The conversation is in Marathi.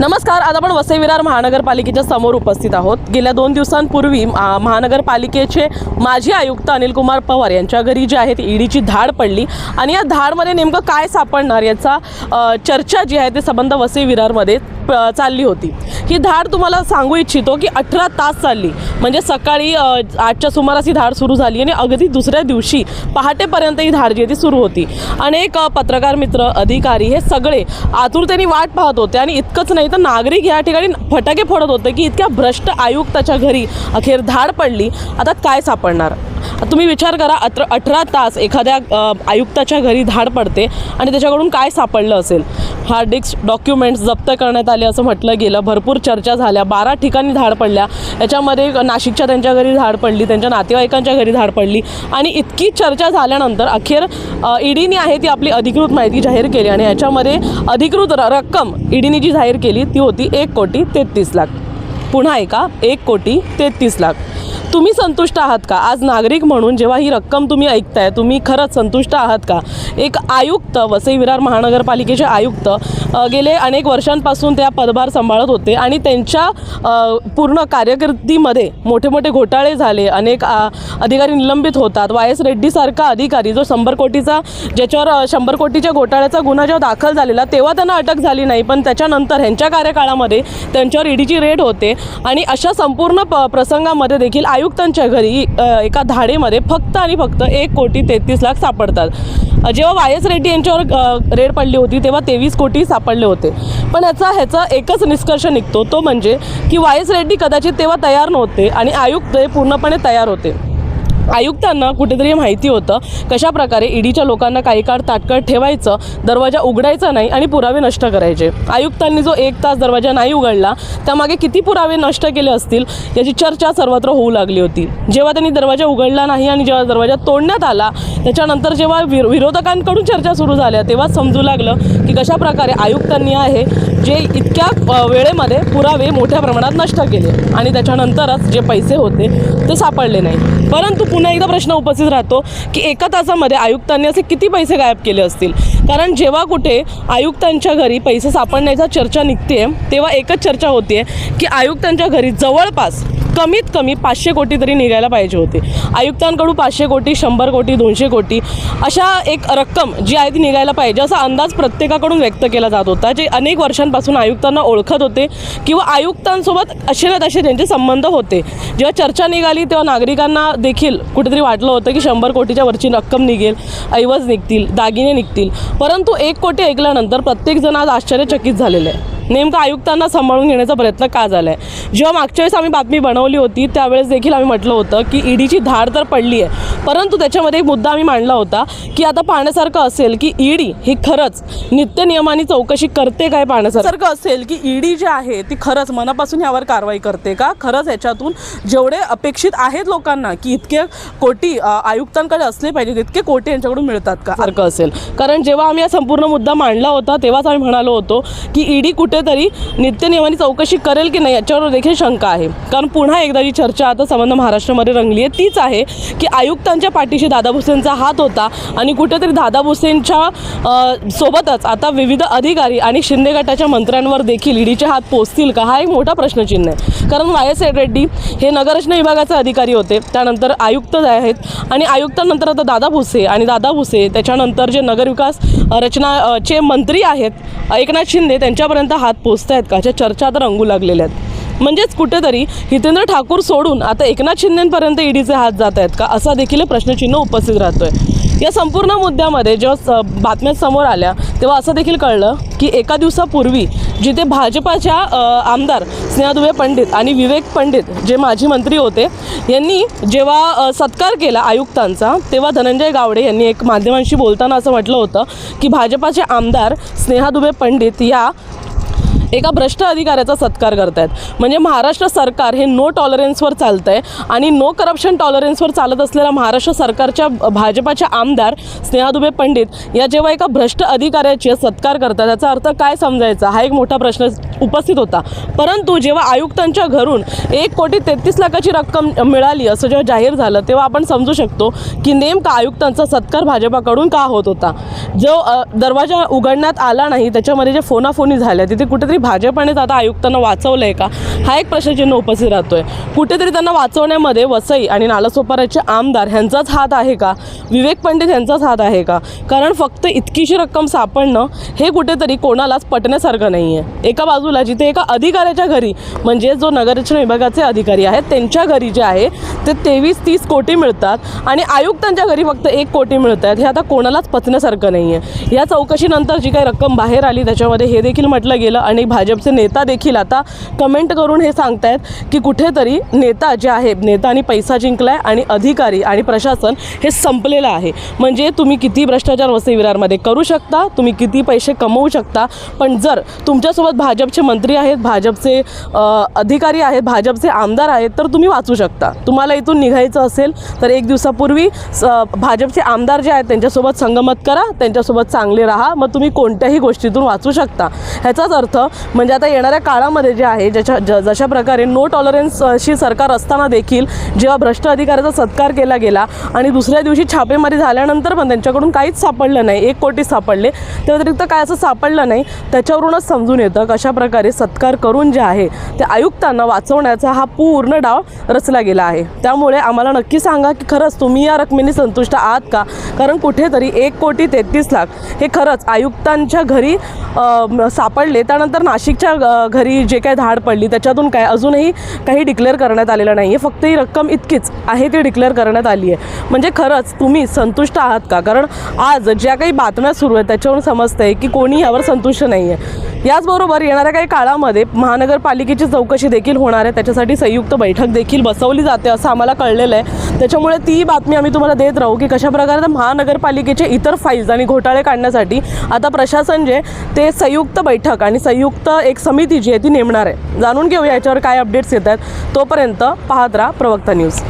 नमस्कार आज आपण वसई विरार महानगरपालिकेच्या समोर उपस्थित आहोत. गेल्या दोन दिवसांपूर्वी महानगरपालिकेचे माजी आयुक्त अनिल कुमार पवार यांच्या घरी जे आहे ती ईडीची धाड पडली. आणि या धाडमध्ये नेमकं काय सापडणार याचा चर्चा जी आहे ते संबंध वसई विरारमध्ये प- चालली होती. ही धाड तुम्हाला सांगू इच्छितो की अठरा तास चालली. म्हणजे सकाळी आजच्या आठच्या सुमारास ही धाड सुरू झाली आणि अगदी दुसऱ्या दिवशी पहाटेपर्यंत ही धाड जी आहे ती सुरू होती. अनेक पत्रकार मित्र अधिकारी हे सगळे आतुरतेने वाट पाहत होते आणि इतकंच नाही तर नागरिक या ठिकाणी फटाके फोडत होते की इतक्या भ्रष्ट आयुक्ताच्या घरी अखेर धाड पडली. आता काय सापडणार? तुम्ही विचार करा अत्र अठरा तास एखाद्या आयुक्ताच्या घरी धाड पडते आणि त्याच्याकडून काय सापडलं असेल? हार्ड डिस्क डॉक्युमेंट्स जप्त करण्यात आले असं म्हटलं गेलं भरपूर चर्चा झाल्या बारा ठिकाणी धाड पडल्या. याच्यामध्ये नाशिकच्या त्यांच्या घरी धाड पडली त्यांच्या नातेवाईकांच्या घरी धाड पडली आणि इतकी चर्चा झाल्यानंतर अखेर ईडीने आहे ती आपली अधिकृत माहिती जाहीर केली आणि याच्यामध्ये अधिकृत र- रक्कम ईडीने जी जाहीर केली ती होती एक कोटी तेहतीस लाख. पुन्हा एका एक कोटी तेहतीस लाख. तुम्ही संतुष्ट आहात का? आज नागरिक म्हणून जेव्हा ही रक्कम तुम्ही ऐकताय तुम्ही खरंच संतुष्ट आहात का? एक आयुक्त वसई विरार महानगरपालिकेचे आयुक्त गेले अनेक वर्षांपासून त्या पदभार सांभाळत होते आणि त्यांच्या पूर्ण कार्यकिर्दीमध्ये मोठे मोठे घोटाळे झाले. अनेक अधिकारी निलंबित होतात. वाय एस रेड्डीसारखा अधिकारी जो शंभर कोटीचा ज्याच्यावर शंभर कोटीच्या घोटाळ्याचा गुन्हा जेव्हा दाखल झालेला तेव्हा त्यांना अटक झाली नाही. पण त्याच्यानंतर ह्यांच्या कार्यकाळामध्ये त्यांच्यावर ईडीची रेड होते. आणि अशा संपूर्ण प प्रसंगामध्ये देखील आयुक्तांच्या घरी एका धाडेमध्ये फक्त आणि फक्त एक कोटी तेहतीस लाख सापडतात. जेव्हा वाय एस रेड्डी यांच्यावर रेड पडली होती तेव्हा तेवीस कोटी सापडले होते. पण याचा ह्याचा एकच निष्कर्ष निघतो तो म्हणजे की वाय एस रेड्डी कदाचित तेव्हा तयार नव्हते आणि आयुक्त हे पूर्णपणे तयार होते. आयुक्तांना कुठेतरी माहिती होतं कशा प्रकारे ईडीच्या लोकांना काही काळ ताटकळ ठेवायचं दरवाजा उघडायचा नाही आणि पुरावे नष्ट करायचे. आयुक्तांनी जो एक तास दरवाजा नाही उघडला त्यामागे किती पुरावे नष्ट केले असतील याची चर्चा सर्वत्र होऊ लागली होती. जेव्हा त्यांनी दरवाजा उघडला नाही आणि जेव्हा दरवाजा तोडण्यात आला त्याच्यानंतर जेव्हा विर विरोधकांकडून चर्चा सुरू झाल्या तेव्हा समजू लागलं की कशा प्रकारे आयुक्तांनी आहे जे इतक्या वेळेमध्ये पुरावे मोठ्या प्रमाणात नष्ट केले आणि त्याच्यानंतरच जे पैसे होते ते सापडले नाही. परंतु पुन्हा एकदा प्रश्न उपस्थित राहतो की एका तासामध्ये आयुक्तांनी असे किती पैसे गायब केले असतील? कारण जेव्हा कुठे आयुक्तांच्या घरी पैसे सापडण्याचा चर्चा निघते तेव्हा एकच चर्चा होते की आयुक्तांच्या घरी जवळपास कमीत कमी पाचशे कोटी तरी निघायला पाहिजे होते. आयुक्तांकडून पाचशे कोटी शंभर कोटी दोनशे कोटी अशा एक रक्कम जी आहे ती निघायला पाहिजे असा अंदाज प्रत्येकाकडून व्यक्त केला जात होता. जे अनेक वर्षांपासून आयुक्तांना ओळखत होते किंवा आयुक्तांसोबत असे ना तसे त्यांचे संबंध होते. जेव्हा चर्चा निघाली तेव्हा नागरिकांना देखील कुठेतरी वाटलं होतं की शंभर कोटीच्या वरची रक्कम निघेल ऐवज निघतील दागिने निघतील. परंतु एक कोटी ऐकल्यानंतर प्रत्येकजण आज आश्चर्यचकित झालेलं आहे. नेमकं आयुक्तांना सांभाळून घेण्याचा प्रयत्न का झाला आहे जेव्हा मागच्या वेळेस आम्ही बातमी बनवली होती त्यावेळेस देखील आम्ही म्हटलं होतं की ईडीची धाड तर पडली आहे परंतु त्याच्यामध्ये एक मुद्दा आम्ही मांडला होता की आता पाहण्यासारखं असेल की ईडी ही खरंच नित्य नियमाने चौकशी करते काय पाहण्यासारखं? असेल की ईडी जी आहे ती खरंच मनापासून यावर कारवाई करते का? खरंच याच्यातून जेवढे अपेक्षित आहेत लोकांना की इतके कोटी आयुक्तांकडे असले पाहिजे तितके कोटी यांच्याकडून मिळतात का? सारखं असेल. कारण जेव्हा आम्ही हा संपूर्ण मुद्दा मांडला होता तेव्हाच आम्ही म्हणालो होतो की ईडी कुठेतरी नित्यनियमाने चौकशी करेल की नाही याच्यावर देखील शंका आहे. कारण पुन्हा एकदा जी चर्चा आता संबंध महाराष्ट्रामध्ये रंगली आहे तीच आहे की आयुक्तांच्या पाठीशी दादा भुसेंचा हात होता आणि कुठेतरी दादा भुसेंच्या सोबतच आता विविध अधिकारी आणि शिंदे गटाच्या मंत्र्यांवर देखील ईडीचे हात पोचतील का? हा एक मोठा प्रश्नचिन्ह आहे. कारण वाय एस रेड्डी हे नगररचना विभागाचे अधिकारी होते त्यानंतर आयुक्त आहेत आणि आयुक्तानंतर आता दादा भुसे आणि दादा भुसे त्याच्यानंतर जे नगरविकास रचना चे मंत्री आहेत एकनाथ शिंदे त्यांच्यापर्यंत हा हात पोचत आहेत का? ह्याच्या चर्चा आता रंगू लागलेल्या आहेत. म्हणजेच कुठेतरी हितेंद्र ठाकूर सोडून आता एकनाथ शिंदेपर्यंत ईडीचे हात जात आहेत का? असा देखील प्रश्नचिन्ह उपस्थित राहतोय. या संपूर्ण मुद्द्यामध्ये जेव्हा बातम्या समोर आल्या तेव्हा असं देखील कळलं की एका दिवसापूर्वी जिथे भाजपाच्या आमदार स्नेहा दुबे पंडित आणि विवेक पंडित जे माजी मंत्री होते यांनी जेव्हा सत्कार केला आयुक्तांचा तेव्हा धनंजय गावडे यांनी एक माध्यमांशी बोलताना असं म्हटलं होतं की भाजपाचे आमदार स्नेहा दुबे पंडित या एका भ्रष्ट अधिकाऱ्याचा सत्कार करतायत. म्हणजे महाराष्ट्र सरकार हे नो टॉलरन्सवर चालतं आहे आणि नो करप्शन टॉलरन्सवर चालत असलेल्या महाराष्ट्र सरकारच्या भाजपाच्या आमदार स्नेहा दुबे पंडित या जेव्हा एका भ्रष्ट अधिकाऱ्याचे सत्कार करतात त्याचा अर्थ काय समजायचा? हा एक मोठा प्रश्न उपस्थित होता. परंतु जेव्हा आयुक्तांच्या घरून एक कोटी तेहतीस लाखाची रक्कम मिळाली असं जेव्हा जाहीर झालं तेव्हा आपण समजू शकतो की नेमका आयुक्तांचा सत्कार भाजपाकडून का होत होता? जो दरवाजा उघडण्यात आला नाही त्याच्यामध्ये जे फोनाफोनी झाल्या तिथे कुठेतरी भाजपानेच आता आयुक्तांना वाचवलं आहे का? हा एक प्रश्नचिन्ह उपस्थित राहतो आहे कुठेतरी त्यांना वाचवण्यामध्ये वसई आणि नालासोपाऱ्याचे आमदार ह्यांचाच हात आहे का? विवेक पंडित यांचाच हात आहे का? कारण फक्त इतकीशी रक्कम सापडणं हे कुठेतरी कोणालाच पटण्यासारखं नाही आहे एका बाजूला जिथे एका अधिकाऱ्याच्या घरी म्हणजे जो नगररचना विभागाचे अधिकारी आहेत त्यांच्या घरी जे आहे ते तेवीस तीस कोटी मिळतात आणि आयुक्तांच्या घरी फक्त एक कोटी मिळत आहेत हे आता कोणालाच पचण्यासारखं नाही आहे या चौकशीनंतर जी काही रक्कम बाहेर आली त्याच्यामध्ये हे देखील म्हटलं गेलं आणि भाजपचे नेता देखील आता कमेंट करून हे सांगतायत की कुठेतरी नेता जे आहे नेतानी पैसा जिंकलाय आणि अधिकारी आणि प्रशासन हे संपलेलं आहे. म्हणजे तुम्ही किती भ्रष्टाचार वसई विरारमध्ये करू शकता तुम्ही किती पैसे कमवू शकता पण जर तुमच्यासोबत भाजपचे मंत्री आहेत भाजपचे अधिकारी आहेत भाजपचे आमदार आहेत तर तुम्ही वाचू शकता. तुम्हाला इथून निघायचं असेल तर एक दिवसापूर्वी स- भाजपचे आमदार जे आहेत त्यांच्यासोबत संगमत करा त्यांच्यासोबत चांगले राहा मग तुम्ही कोणत्याही गोष्टीतून वाचू शकता. ह्याचाच अर्थ म्हणजे आता येणाऱ्या काळामध्ये जे आहे ज्याच्या ज जशा प्रकारे नो टॉलरन्सशी सरकार असताना देखील जेव्हा भ्रष्ट अधिकाऱ्याचा सत्कार केला गेला आणि दुसऱ्या दिवशी छापेमारी झाल्यानंतर पण त्यांच्याकडून काहीच सापडलं नाही एक कोटी सापडले त्या व्यतिरिक्त काय असं सापडलं नाही त्याच्यावरूनच समजून येतं कशा प्रकारे सत्कार करून जे आहे ते आयुक्तांना वाचवण्याचा हा पूर्ण डाव रचला गेला आहे. त्यामुळे आम्हाला नक्की सांगा की खरंच तुम्ही या रकमेने संतुष्ट आहात का? कारण कुठेतरी एक कोटी तेहतीस लाख हे खरंच आयुक्तांच्या घरी सापडले त्यानंतर नाशिकच्या घरी जे काय धाड पडली त्याच्यातून काय अजूनही काही डिक्लेअर करण्यात आलेलं नाही आहे फक्त ही रक्कम इतकीच आहे ती डिक्लेअर करण्यात आली आहे म्हणजे खरंच तुम्ही संतुष्ट आहात का? कारण आज ज्या काही बातम्या सुरू आहेत त्याच्यावरून समजतं आहे की कोणी यावर संतुष्ट नाही आहे याचबरोबर येणाऱ्या काही काळामध्ये महानगरपालिकेची चौकशी देखील होणार आहे. त्याच्यासाठी संयुक्त बैठक देखील बसवली जाते असं आम्हाला कळलेलं आहे. त्याच्यामुळे ती बातमी आम्ही तुम्हाला देत राहू की कशाप्रकारे तर महानगरपालिकेचे इतर फाईल्स आणि घोटाळे काढण्यासाठी आता प्रशासन जे ते संयुक्त बैठक आणि संयुक्त संयुक्त एक समिती जी आहे ती नेमणार आहे. जाणून घेऊया याच्यावर काय अपडेट्स येत आहेत. तोपर्यंत पाहत राहा प्रवक्ता न्यूज.